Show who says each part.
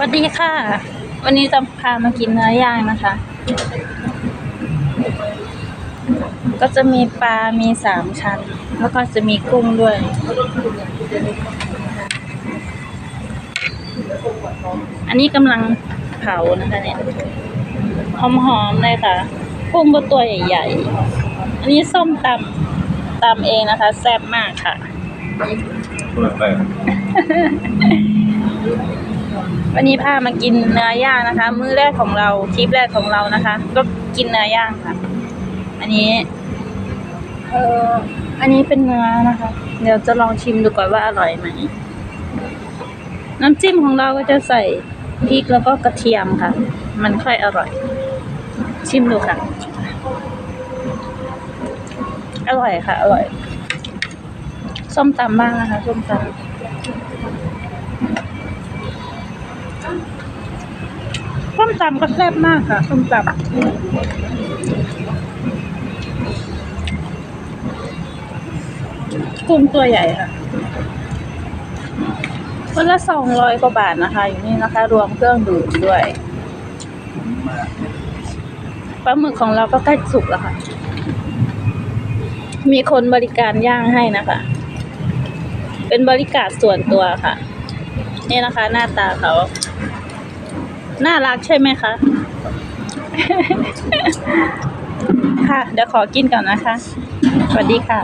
Speaker 1: วัสดีค่ะ วันนี้จะพามากินเนื้อย่างนะคะ ก็จะมีปลา มีสามชั้น แล้วก็จะมีกุ้งด้วย อันนี้กำลังเผานะคะเนี่ย หอมๆเลยค่ะ กุ้งก็ตัวใหญ่ๆ อันนี้ส้มตำตำเองนะคะ แซ่บมากค่ะ วันนี้พามากินเนื้อย่างนะคะ มื้อแรกของเราทริปแรกของเรานะคะ ก็กินเนื้อย่างค่ะ อันนี้เอออันนี้เป็นเนื้อนะคะ เดี๋ยวจะลองชิมดูก่อนว่าอร่อยไหมน้ำจิ้มของเราก็จะใส่พริกแล้วก็กระเทียมค่ะ มันค่อยอร่อย ชิมดูค่ะ อร่อยค่ะ อร่อย ส้มตำบ้างนะคะ ส้มตำ ส้มตำก็แซ่บมากค่ะส้มตำกุ้งตัวใหญ่ค่ะคนละสองร้อยกว่าบาทนะคะ อยู่นี่นะคะ รวมเครื่องดื่มด้วยปลาหมึกของเราก็ใกล้สุกแล้วค่ะ มีคนบริการย่างให้นะคะ เป็นบริการส่วนตัวค่ะ นี่นะคะ หน้าตาเขา น่ารักใช่ไหมคะ ค่ะ เดี๋ยวขอกินก่อนนะคะ สวัสดีค่ะ